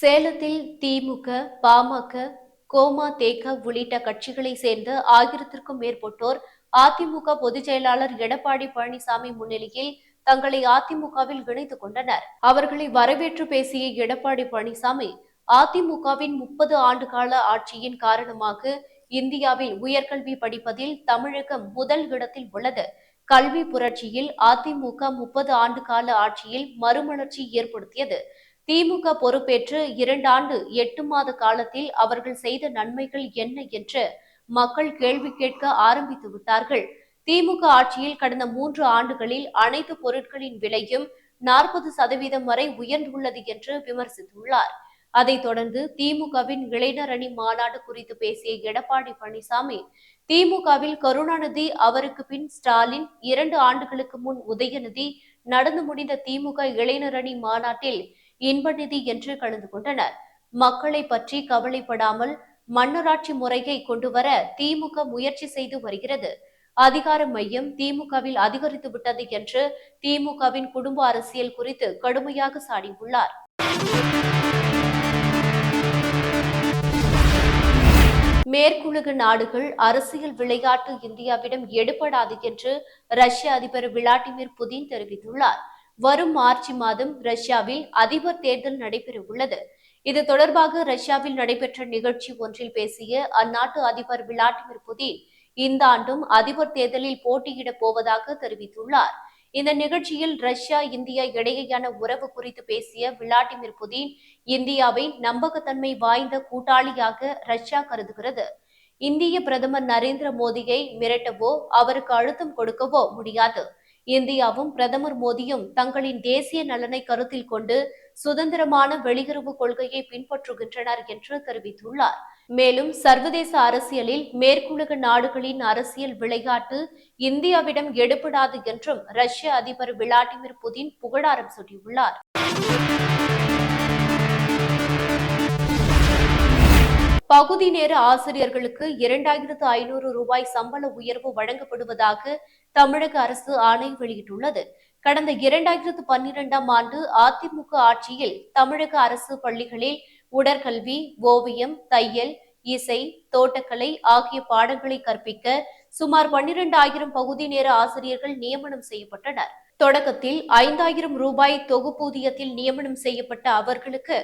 சேலத்தில் திமுக பாமக கோமா தேக உள்ளிட்ட கட்சிகளை சேர்ந்த ஆயிரத்திற்கும் மேற்பட்டோர் அதிமுக பொதுச் செயலாளர் எடப்பாடி பழனிசாமி முன்னிலையில் தங்களை அதிமுகவில் இணைத்துக் கொண்டனர். அவர்களை வரவேற்று பேசிய எடப்பாடி பழனிசாமி அதிமுகவின் முப்பது ஆண்டு கால ஆட்சியின் காரணமாக இந்தியாவில் உயர்கல்வி படிப்பதில் தமிழகம் முதல் இடத்தில் உள்ளது. கல்வி புரட்சியில் அதிமுக முப்பது ஆண்டு கால ஆட்சியில் மறுமலர்ச்சி ஏற்படுத்தியது. திமுக பொறுப்பேற்று இரண்டாண்டு எட்டு மாத காலத்தில் அவர்கள் செய்த நன்மைகள் என்ன என்று மக்கள் கேள்வி கேட்க ஆரம்பித்து விட்டார்கள். திமுக ஆட்சியில் கடந்த மூன்று ஆண்டுகளில் அனைத்து பொருட்களின் விலையும் நாற்பது சதவீதம் வரை உயர்ந்துள்ளது என்று விமர்சித்துள்ளார். அதைத் தொடர்ந்து திமுகவின் இளைஞர் அணி மாநாடு குறித்து பேசிய எடப்பாடி பழனிசாமி திமுகவில் கருணாநிதி அவருக்கு பின் ஸ்டாலின் இரண்டு ஆண்டுகளுக்கு முன் உதயநிதி நடந்து முடிந்த திமுக இளைஞர் அணி மாநாட்டில் இன்பநிதி என்று கலந்து கொண்டனர். மக்களை பற்றி கவலைப்படாமல் மன்னராட்சி முறையை கொண்டுவர திமுக முயற்சி செய்து வருகிறது. அதிகார மையம் திமுகவில் அதிகரித்து விட்டது என்று திமுகவின் குடும்ப அரசியல் குறித்து கடுமையாக சாடியுள்ளார். மேற்குலக நாடுகள் அரசியல் விளையாட்டு இந்தியாவிடம் எடுபடாது என்று ரஷ்ய அதிபர் விளாடிமிர் புதின் தெரிவித்துள்ளார். வரும் மார்ச் மாதம் ரஷ்யாவில் அதிபர் தேர்தல் நடைபெற உள்ளது இது தொடர்பாக ரஷ்யாவில் நடைபெற்ற நிகழ்ச்சி ஒன்றில் பேசிய அந்நாட்டு அதிபர் விளாடிமிர் புதின் இந்த ஆண்டும் அதிபர் தேர்தலில் போட்டியிடப் போவதாக தெரிவித்துள்ளார். இந்த நிகழ்ச்சியில் ரஷ்யா இந்தியா இடையேயான உறவு குறித்து பேசிய விளாடிமிர் புதின் இந்தியாவை நம்பகத்தன்மை வாய்ந்த கூட்டாளியாக ரஷ்யா கருதுகிறது. இந்திய பிரதமர் நரேந்திர மோடியை மிரட்டவோ அவருக்கு அழுத்தம் கொடுக்கவோ முடியாது. இந்தியாவும் பிரதமர் மோடியும் தங்களின் தேசிய நலனை கருத்தில் கொண்டு சுதந்திரமான வெளியுறவு கொள்கையை பின்பற்றுகின்றனர் என்று தெரிவித்துள்ளார். மேலும் சர்வதேச அரசியலில் மேற்குலக நாடுகளின் அரசியல் விளையாட்டு இந்தியாவிடம் எடுபடாது என்றும் ரஷ்ய அதிபர் விளாடிமிர் புதின் புகழாரம் சூட்டியுள்ளார். பகுதி நேர ஆசிரியர்களுக்கு இரண்டாயிரத்து ஐநூறு ரூபாய் சம்பள உயர்வு வழங்கப்படுவதாக தமிழக அரசு ஆணை வெளியிட்டுள்ளது. கடந்த இரண்டாயிரத்து பன்னிரெண்டாம் ஆண்டு அதிமுக ஆட்சியில் தமிழக அரசு பள்ளிகளில் உடற்கல்வி ஓவியம் தையல் இசை தோட்டக்கலை ஆகிய பாடங்களை கற்பிக்க சுமார் பன்னிரண்டாயிரம் பகுதி நேர ஆசிரியர்கள் நியமனம் செய்யப்பட்டனர். தொடக்கத்தில் ஐந்தாயிரம் ரூபாய் தொகுப்பூதியத்தில் நியமனம் செய்யப்பட்ட அவர்களுக்கு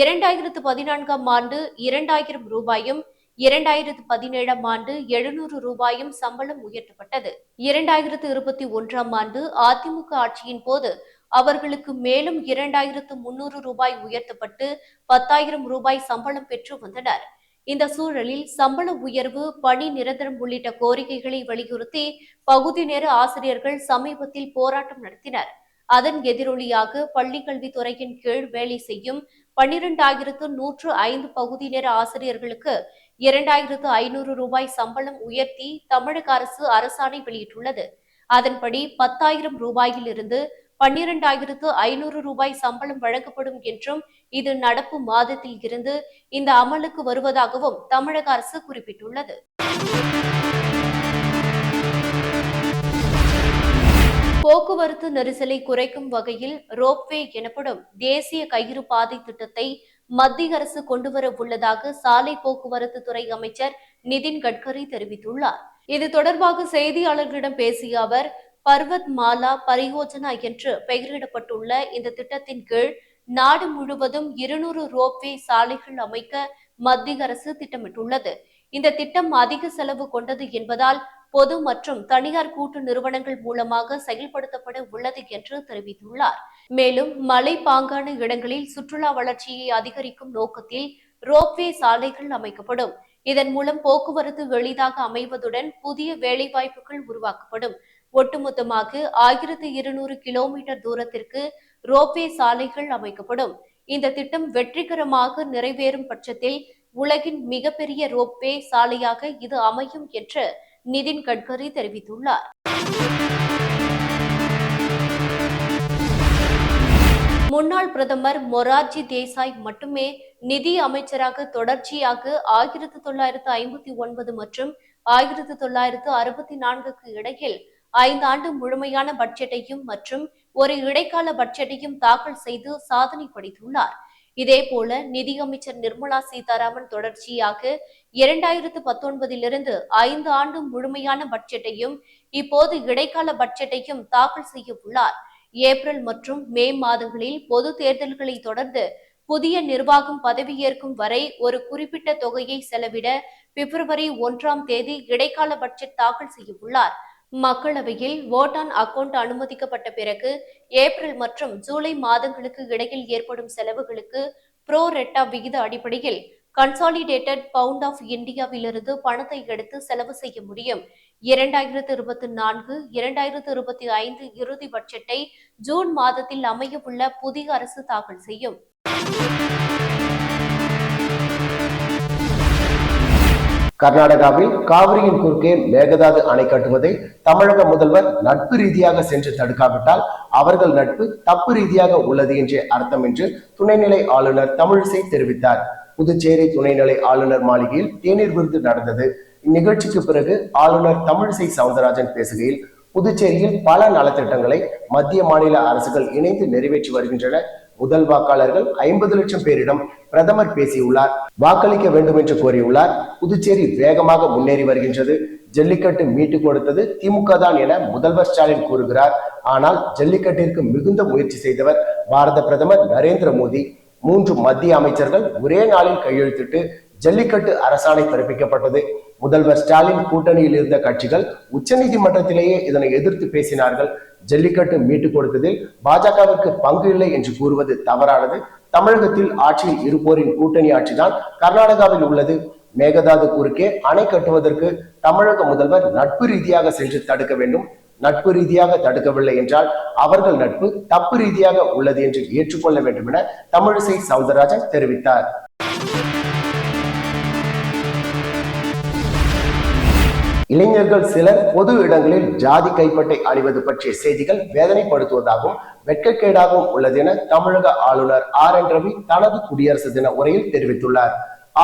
இரண்டாயிரத்து பதினான்காம் ஆண்டு இரண்டாயிரம் ரூபாயும் இரண்டாயிரத்து பதினேழாம் ஆண்டு எழுநூறு ரூபாயும் சம்பளம் உயர்த்தப்பட்டது. இரண்டாயிரத்து இருபத்தி ஒன்றாம் ஆண்டு அதிமுக ஆட்சியின் போது அவர்களுக்கு மேலும் இரண்டாயிரத்து முன்னூறு ரூபாய் உயர்த்தப்பட்டு பத்தாயிரம் ரூபாய் சம்பளம் பெற்று வந்தனர். இந்த சூழலில் சம்பள உயர்வு பணி நிரந்தரம் உள்ளிட்ட கோரிக்கைகளை வலியுறுத்தி பகுதி நேர ஆசிரியர்கள் சமீபத்தில் போராட்டம் நடத்தினர். அதன் எதிரொலியாக பள்ளி கல்வித்துறையின் கீழ் வேலை செய்யும் பன்னிரண்டாயிரத்து நூற்று ஐந்து பகுதி நேர ஆசிரியர்களுக்கு இரண்டாயிரத்து ஐநூறு ரூபாய் சம்பளம் உயர்த்தி தமிழக அரசு அரசாணை வெளியிட்டுள்ளது. அதன்படி பத்தாயிரம் ரூபாயிலிருந்து பன்னிரண்டாயிரத்து ஐநூறு ரூபாய் சம்பளம் வழங்கப்படும் என்றும் இது நடப்பு மாதத்தில் இருந்து இந்த அமலுக்கு வருவதாகவும் தமிழக அரசு குறிப்பிட்டுள்ளது. போக்குவரத்து நெரிசலை குறைக்கும் வகையில் ரோப்வே எனப்படும் தேசிய கயிறு பாதை திட்டத்தை மத்திய அரசு கொண்டுவர உள்ளதாக சாலை போக்குவரத்து துறை அமைச்சர் நிதின் கட்கரி தெரிவித்துள்ளார். இது தொடர்பாக செய்தியாளர்களிடம் பேசிய அவர் பர்வத் மாலா பரியோஜனா என்று பெயரிடப்பட்டுள்ள இந்த திட்டத்தின் கீழ் நாடு முழுவதும் இருநூறு ரோப்வே சாலைகள் அமைக்க மத்திய அரசு திட்டமிட்டுள்ளது. இந்த திட்டம் அதிக செலவு கொண்டது என்பதால் பொது மற்றும் தனியார் கூட்டு நிறுவனங்கள் மூலமாக செயல்படுத்தப்பட உள்ளது என்று தெரிவித்துள்ளார். மேலும் மலை பாங்கான இடங்களில் சுற்றுலா வளர்ச்சியை அதிகரிக்கும் நோக்கத்தில் ரோப்வே சாலைகள் அமைக்கப்படும். இதன் மூலம் போக்குவரத்து எளிதாக அமைவதுடன் புதிய வேலைவாய்ப்புகள் உருவாக்கப்படும். ஒட்டுமொத்தமாக ஆயிரத்து இருநூறு கிலோமீட்டர் தூரத்திற்கு ரோப்வே சாலைகள் அமைக்கப்படும். இந்த திட்டம் வெற்றிகரமாக நிறைவேறும் பட்சத்தில் உலகின் மிகப்பெரிய ரோப்வே சாலையாக இது அமையும் என்று நிதின் கட்கரி தெரிவித்துள்ளார். முன்னாள் பிரதமர் மொரார்ஜி தேசாய் மட்டுமே நிதி அமைச்சராக தொடர்ச்சியாக ஆயிரத்து தொள்ளாயிரத்து ஐம்பத்தி ஒன்பது மற்றும் ஆயிரத்து தொள்ளாயிரத்து அறுபத்தி நான்குக்கு இடையில் ஐந்தாண்டு முழுமையான பட்ஜெட்டையும் மற்றும் ஒரு இடைக்கால பட்ஜெட்டையும் தாக்கல் செய்து சாதனை படைத்துள்ளார். இதேபோல நிதியமைச்சர் நிர்மலா சீதாராமன் தொடர்ச்சியாக இரண்டாயிரத்து பத்தொன்பதிலிருந்து ஐந்து ஆண்டு முழுமையான பட்ஜெட்டையும் இப்போது இடைக்கால பட்ஜெட்டையும் தாக்கல் செய்ய உள்ளார். ஏப்ரல் மற்றும் மே மாதங்களில் பொது தேர்தல்களை தொடர்ந்து புதிய நிர்வாகம் பதவியேற்கும் வரை ஒரு குறிப்பிட்ட தொகையை செலவிட பிப்ரவரி ஒன்றாம் தேதி இடைக்கால பட்ஜெட் தாக்கல் செய்ய உள்ளார். மக்களவையில் ஓட்டான் அக்கவுண்ட் அனுமதிக்கப்பட்ட பிறகு ஏப்ரல் மற்றும் ஜூலை மாதங்களுக்கு இடையில் ஏற்படும் செலவுகளுக்கு ப்ரோ ரெட்டா விகித அடிப்படையில் கன்சாலிடேட்டட் பவுண்ட் ஆஃப் இந்தியாவிலிருந்து பணத்தை எடுத்து செலவு செய்ய முடியும். இரண்டாயிரத்து இருபத்தி நான்கு இரண்டாயிரத்து இருபத்தி ஐந்து இறுதி பட்ஜெட்டை ஜூன் மாதத்தில் அமையவுள்ள புதிய அரசு தாக்கல் செய்யும். கர்நாடகாவில் காவிரியின் குறுக்கே மேகதாது அணை கட்டுவதை தமிழக முதல்வர் நட்பு ரீதியாக சென்று தடுக்காவிட்டால் அவர்கள் நட்பு தப்பு ரீதியாக உள்ளது என்றே அர்த்தம் என்று துணைநிலை ஆளுநர் தமிழிசை தெரிவித்தார். புதுச்சேரி துணைநிலை ஆளுநர் மாளிகையில் தேநீர் விருது நடந்தது. இந்நிகழ்ச்சிக்கு பிறகு ஆளுநர் தமிழிசை சவுந்தரராஜன் பேசுகையில் புதுச்சேரியில் பல நலத்திட்டங்களை மத்திய மாநில அரசுகள் இணைந்து நிறைவேற்றி வருகின்றன. முதல் வாக்காளர்கள் ஐம்பது லட்சம் பேரிடம் பிரதமர் பேசியுள்ளார். வாக்களிக்க வேண்டும் என்று கோரியுள்ளார். புதுச்சேரி வேகமாக முன்னேறி வருகின்றது. ஜல்லிக்கட்டு மீட்டு கொடுத்தது திமுக தான் என முதல்வர் ஸ்டாலின் கூறுகிறார். ஆனால் ஜல்லிக்கட்டிற்கு மிகுந்த முயற்சி செய்தவர் பாரத பிரதமர் நரேந்திர மோடி. மூன்று மத்திய அமைச்சர்கள் ஒரே நாளில் கையெழுத்திட்டு ஜல்லிக்கட்டு அரசாணை பிறப்பிக்கப்பட்டது. முதல்வர் ஸ்டாலின் கூட்டணியில் இருந்த கட்சிகள் உச்சநீதிமன்றத்திலேயே இதனை எதிர்த்து பேசினார்கள். ஜல்லிக்கட்டு மீட்டு கொடுத்ததில் பாஜகவிற்கு பங்கு இல்லை என்று கூறுவது தவறானது. தமிழகத்தில் ஆட்சியில் இருப்போரின் கூட்டணி ஆட்சிதான் கர்நாடகாவில் உள்ளது. மேகதாது குறுக்கே அணை கட்டுவதற்கு தமிழக முதல்வர் நட்பு ரீதியாக சென்று தடுக்க வேண்டும். நட்பு ரீதியாக தடுக்கவில்லை என்றால் அவர்கள் நட்பு தப்பு ரீதியாக உள்ளது என்று ஏற்றுக்கொள்ள வேண்டும் என தமிழிசை சவுந்தரராஜன் தெரிவித்தார். இளைஞர்கள் சிலர் பொது இடங்களில் ஜாதி கைப்பட்டை அணிவது பற்றிய செய்திகள் வேதனைப்படுத்துவதாகவும் வெட்கக்கேடாகவும் உள்ளது என தமிழக ஆளுநர் ஆர். என். ரவி தனது குடியரசு தின உரையில் தெரிவித்துள்ளார்.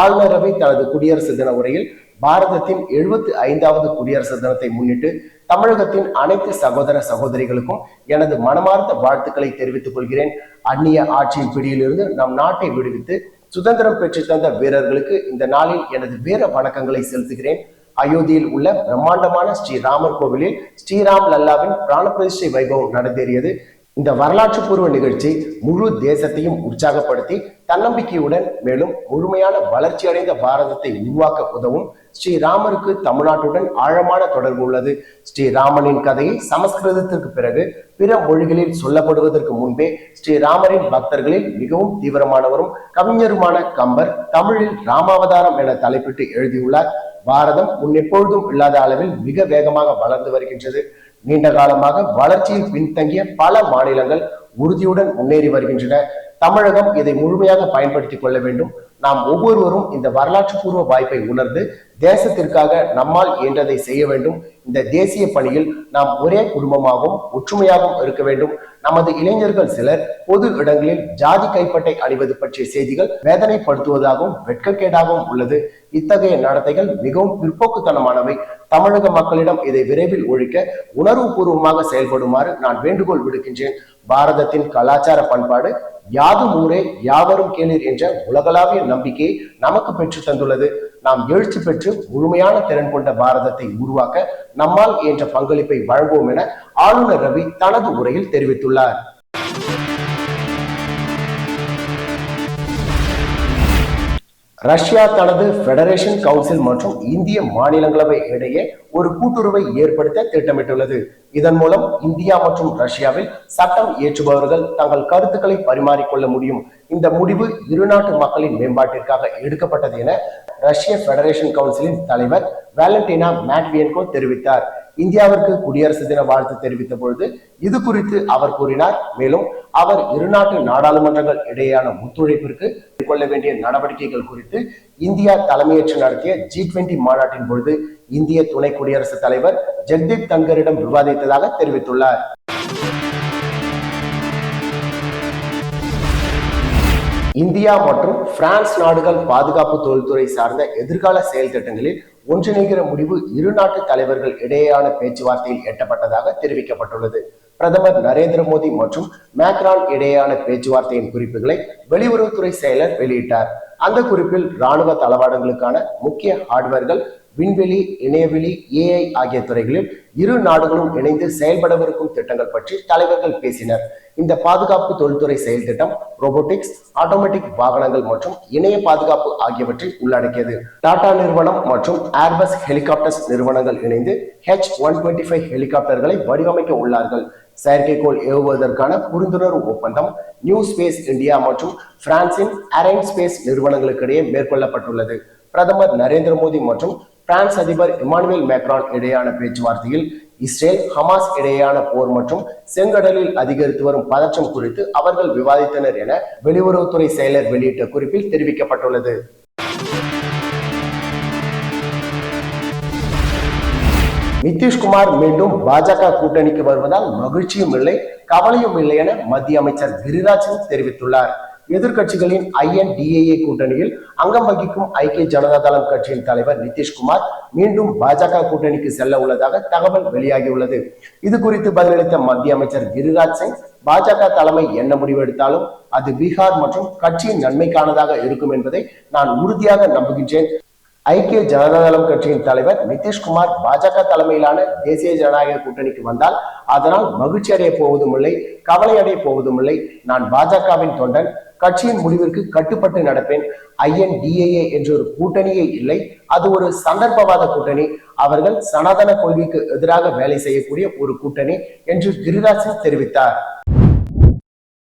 ஆளுநர் ரவி தனது குடியரசு தின உரையில் பாரதத்தின் எழுபத்தி ஐந்தாவது குடியரசு தினத்தை முன்னிட்டு தமிழகத்தின் அனைத்து சகோதர சகோதரிகளுக்கும் எனது மனமார்ந்த வாழ்த்துக்களை தெரிவித்துக் கொள்கிறேன். அந்நிய ஆட்சியின் பிடியிலிருந்து நம் நாட்டை விடுவித்து சுதந்திரம் பெற்று தந்த வீரர்களுக்கு இந்த நாளில் எனது வீர வணக்கங்களை செலுத்துகிறேன். அயோத்தியில் உள்ள பிரம்மாண்டமான ஸ்ரீராமர் கோவிலில் ஸ்ரீராம் லல்லாவின் பிராணபிரதிஷ்டை வைபவம் நடந்தேறியது. இந்த வரலாற்று பூர்வ நிகழ்ச்சி முழு தேசத்தையும் உற்சாகப்படுத்தி தன்னம்பிக்கையுடன் மேலும் முழுமையான வளர்ச்சி அடைந்த பாரதத்தை உருவாக்க உதவும் ஸ்ரீராமருக்கு தமிழ்நாட்டுடன் ஆழமான தொடர்பு உள்ளது. ஸ்ரீராமனின் கதையை சமஸ்கிருதத்திற்கு பிறகு பிற மொழிகளில் சொல்லப்படுவதற்கு முன்பே ஸ்ரீராமரின் பக்தர்களில் மிகவும் தீவிரமானவரும் கவிஞருமான கம்பர் தமிழில் ராமாவதாரம் என தலைப்பிட்டு எழுதியுள்ளார். பாரதம் முன்னெப்பொழுதும் இல்லாத அளவில் மிக வேகமாக வளர்ந்து வருகின்றது. நீண்ட காலமாக வளர்ச்சியில் பின்தங்கிய பல மாநிலங்கள் உறுதியுடன் முன்னேறி வருகின்றன. தமிழகம் இதை முழுமையாக பயன்படுத்திக் கொள்ள வேண்டும். நாம் ஒவ்வொருவரும் இந்த வரலாற்று பூர்வ வாய்ப்பை உணர்ந்து தேசத்திற்காக நம்மால் இயன்றதை செய்ய வேண்டும். இந்த தேசிய பணியில் நாம் ஒரே குடும்பமாகவும் ஒற்றுமையாகவும் இருக்க வேண்டும். நமது இளைஞர்கள் சிலர் பொது இடங்களில் ஜாதி கைப்பட்டை அணிவது பற்றிய செய்திகள் வேதனைப்படுத்துவதாகவும் வெட்கக்கேடாகவும் உள்ளது. இத்தகைய நடத்தைகள் மிகவும் பிற்போக்குத்தனமானவை. தமிழக மக்களிடம் இதை விரைவில் ஒழிக்க உணர்வுபூர்வமாக செயல்படுமாறு நான் வேண்டுகோள் விடுக்கின்றேன். பாரதத்தின் கலாச்சார பண்பாடு யாதும் ஊரே யாவரும் கேளீர் என்ற உலகளாவிய நம்பிக்கை நமக்கு பெற்று தந்துள்ளது. நாம் எழுச்சி பெற்று முழுமையான திறன் கொண்ட பாரதத்தை உருவாக்க நம்மால் என்ற பங்களிப்பை வழங்குவோம் என ஆளுநர் ரவி தனது உரையில் தெரிவித்துள்ளார். ரஷ்யா தனது பெடரேஷன் கவுன்சில் மற்றும் இந்திய மாநிலங்களவை இடையே ஒரு கூட்டுறவை ஏற்படுத்த திட்டமிட்டுள்ளது. இதன் மூலம் இந்தியா மற்றும் ரஷ்யாவில் சட்டம் இயற்றுபவர்கள் தங்கள் கருத்துக்களை பரிமாறிக்கொள்ள முடியும். இந்த முடிவு இரு நாட்டு மக்களின் மேம்பாட்டிற்காக எடுக்கப்பட்டது என ரஷ்ய பெடரேஷன் கவுன்சிலின் தலைவர் வேலண்டினா மேட்வியன்கோ தெரிவித்தார். இந்தியாவிற்கு குடியரசு தின வாழ்த்து தெரிவித்த பொழுது இது குறித்து அவர் கூறினார். மேலும் அவர் இரு நாட்டு நாடாளுமன்றங்கள் இடையேயான ஒத்துழைப்பிற்கு மேற்கொள்ள வேண்டிய நடவடிக்கைகள் குறித்து இந்தியா தலைமையேற்று நடத்திய ஜி டுவெண்டி மாநாட்டின் பொழுது இந்திய துணை குடியரசுத் தலைவர் ஜெக்தீப் தங்கரிடம் விவாதித்ததாக தெரிவித்துள்ளார். இந்தியா மற்றும் பிரான்ஸ் நாடுகள் பாதுகாப்பு தொழில்துறை சார்ந்த எதிர்கால செயல் திட்டங்களில் ஒன்றிணைகிற முடிவு இரு நாட்டு தலைவர்கள் இடையேயான பேச்சுவார்த்தையில் எட்டப்பட்டதாக தெரிவிக்கப்பட்டுள்ளது. பிரதமர் நரேந்திர மோடி மற்றும் மேக்ரான் இடையேயான பேச்சுவார்த்தையின் குறிப்புகளை வெளியுறவுத்துறை செயலர் வெளியிட்டார். அந்த குறிப்பில் ராணுவ தளவாடங்களுக்கான முக்கிய ஹார்ட்வேர்கள் விண்வெளி இணையவெளி ஏஐ ஆகிய துறைகளில் இரு நாடுகளும் இணைந்து செயல்படவிருக்கும் திட்டங்கள் பற்றி தலைவர்கள் பேசினர். இந்த பாதுகாப்பு தொழில்துறை செயல் திட்டம் ரோபோட்டிக்ஸ் ஆட்டோமேட்டிக் வாகனங்கள் மற்றும் இணைய பாதுகாப்பு ஆகியவற்றை உள்ளடக்கியது. டாடா நிறுவனம் மற்றும் ஏர்பஸ் ஹெலிகாப்டர்ஸ் நிறுவனங்கள் இணைந்து ஹெச் ஒன் டுவெண்ட்டி ஃபைவ் ஹெலிகாப்டர்களை வடிவமைக்க உள்ளார்கள். செயற்கைக்கோள் ஏவுவதற்கான புரிந்துணர்வு ஒப்பந்தம் நியூ ஸ்பேஸ் இந்தியா மற்றும் பிரான்சின் அரேன் ஸ்பேஸ் நிறுவனங்களுக்கிடையே மேற்கொள்ளப்பட்டுள்ளது. பிரதமர் நரேந்திர மோடி மற்றும் பிரான்ஸ் அதிபர் இமானுவேல் மேக்ரான் இடையேயான பேச்சுவார்த்தையில் இஸ்ரேல் ஹமாஸ் இடையேயான போர் மற்றும் செங்கடலில் அதிகரித்து வரும் பதற்றம் குறித்து அவர்கள் விவாதித்தனர் என வெளியுறவுத்துறை செயலர் வெளியிட்ட குறிப்பில் தெரிவிக்கப்பட்டுள்ளது. நிதிஷ்குமார் மீண்டும் பாஜக கூட்டணிக்கு வருவதால் மகிழ்ச்சியும் இல்லை கவலையும் இல்லை என மத்திய அமைச்சர் கிரிராஜ் சிங் தெரிவித்துள்ளார். எதிர்க்கட்சிகளின் ஐஎன்டிஏஏ கூட்டணியில் அங்கம் வகிக்கும் ஐக்கிய ஜனதா தளம் கட்சியின் தலைவர் நிதிஷ்குமார் மீண்டும் பாஜக கூட்டணிக்கு செல்ல உள்ளதாக தகவல் வெளியாகியுள்ளது. இது குறித்து பதிலளித்த மத்திய அமைச்சர் கிரிராஜ் சிங் பாஜக தலைமை என்ன முடிவெடுத்தாலும் அது பீகார் மற்றும் கட்சியின் நன்மைக்கானதாக இருக்கும் என்பதை நான் உறுதியாக நம்புகின்றேன். ஐக்கிய ஜனதாதளம் கட்சியின் தலைவர் நிதிஷ்குமார் பாஜக தலைமையிலான தேசிய ஜனநாயக கூட்டணிக்கு வந்தால் அதனால் மகிழ்ச்சி அடைய போவதும் இல்லை கவலை அடைய போவதும் இல்லை. நான் பாஜகவின் தொண்டன். கட்சியின் முடிவிற்கு கட்டுப்பட்டு நடப்பேன். ஐஎன் டிஏஏ என்ற ஒரு கூட்டணியே இல்லை. அது ஒரு சந்தர்ப்பவாத கூட்டணி. அவர்கள் சனாதன கொள்கைக்கு எதிராக வேலை செய்யக்கூடிய ஒரு கூட்டணி என்று கிரிராஜ் சிங் தெரிவித்தார்.